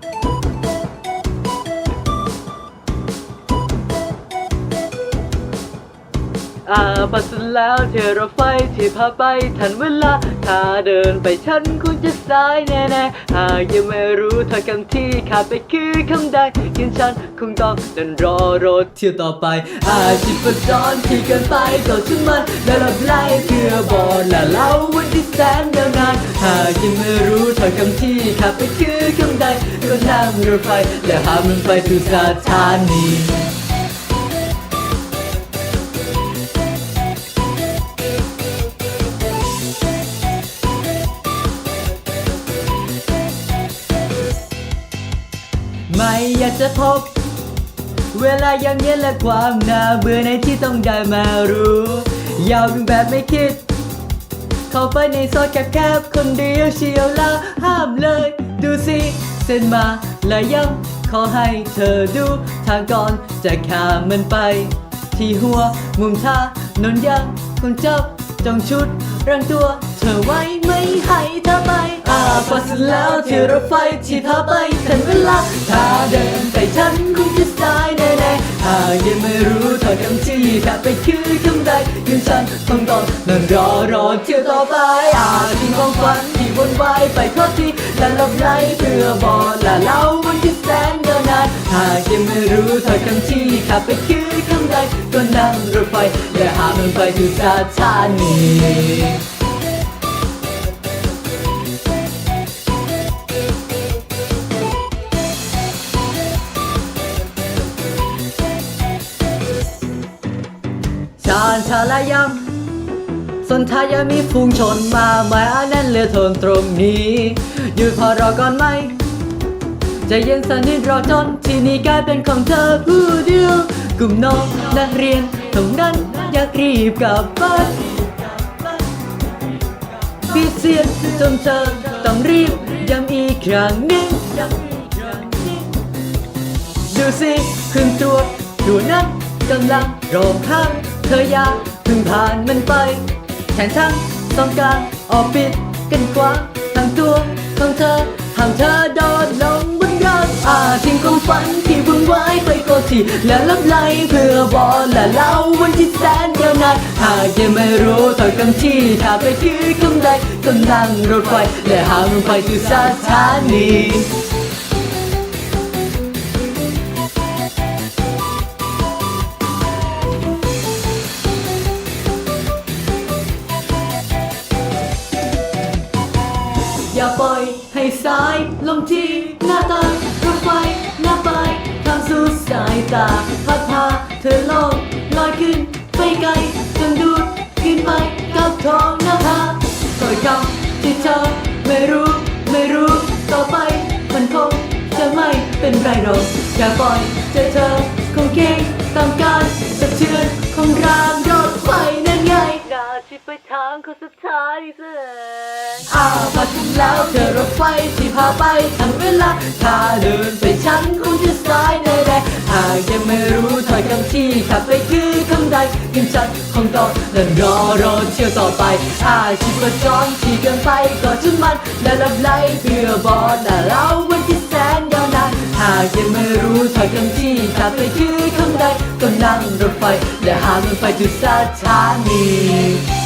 Bye. อาปัสสุดแล้วเที่ยวรถไฟที่พาไปทันเวลา ถ้าเดินไปฉันคงจะสายแน่ๆหากยังไม่รู้ถ้อยคำที่ขาดไปคือคำใดกินฉันคงต้องเดินรอรถเที่ยวต่อไป อาชีพจรที่เกินไปก็ช่างมันและหลับไหลเพื่อบอกและเล่าวันที่แสนยาวนานหากยังไม่รู้ถ้อยคำที่ขาดไปคือคำใดก็นั่งรถไฟและหามันไปถึงสถานี อยากจะพบ เวลายังเย็นและความน่าเบื่อในที่ต้องได้มารู้ ยาวเป็นแบบไม่คิด เข้าไปในซอยแคบๆคนเดียวเชียวล้วห้ามเลย ดูสิเส้นมาและย้ำขอให้เธอดูทางก่อนจะข้ามมันไป ที่หัวมุมท่านนยังคงจับจองชุดรังตัว เธอไว้ไม่ให้เธอไปอาพอสร็จแล้วที่รถไฟที่พาไปทันเวลาถ้าเดินไปฉันคงจะสายแน่ๆหายังไม่รู้ถอยคำที่ถ้าไปคือคำใดยังฉันต้องต้องนั่งรอรอเที่ยวต่อไปอาทิ้งของฝันที่วนวายไปทอดทีและหลบไหลเพื่อบอกและเล่าวันที่แสนยาวนานหากยังไม่รู้ถอยคำที่ขับไปคือคำใดก็นั่งรถไฟและหามันไปถึงสถานี ชาญชาลายังสนทายามีฟูงชนมาหมายอันนั้นเลือทนตรงนี้หยุดพอรอก่อนไหมจะเย็นสนิดรอจนที่นี่กลายเป็นของเธอผู้เดียวกลุ่มน้องนักเรียนเท่านั้นอยากรีบกลับบ้านพี่เสียจนเธอต้องรีบย้ำอีกครั้งหนึ่งดูสิขึ้นตรวจดูนั้นกำลังรอข้าง ธออยาเพึ่งผ่านมันไปแขนทั้งสองกางออกปิดกันกว้าทั้งตัวของเธอห้ามเธอโดดลงบนรักอาทิ้งความฝันที่วุ่นวายไปก็ที่แล้วลับไหลเพื่อบอกและเล่าวันที่แสนยาวนานหากยังไม่รู้ถอยคำที่ถ้าไปคือคำใดก็นั่งรถไฟและหามันไปถึงสถานี ให้สายลงที่หน้าตางรถไฟหน้าไปทางสู่สายตาพัดพาเธอลกลอยขึ้นไปไกลจนดูดขึ้นไปกับท้องหน้าผาคอยคำที่เธอไม่รู้ไม่รู้ต่อไปมันคงจะไม่เป็นไรหรอกอย่าปล่อยใจเธอคงเก่งตามการ ที่ไปทางของสถานีแสดงอ้าวมาถึงแล้วเจอรถไฟที่พาไปทันเวลา ถ้าเดินไปฉันคงจะสายแน่ๆหากยังไม่รู้ถอยคำที่ขับไปคือคำใดยังฉันคงต้องเดินรอรอเที่ยวต่อไป อาชีพจรที่เกินไปก็จะมันและลับไหลเพื่อบอกและเล่าากยังไม่รู้ถอยคำที่จะไปคือคำใดก็นั่งรถไฟและหามันไปจุดสถานี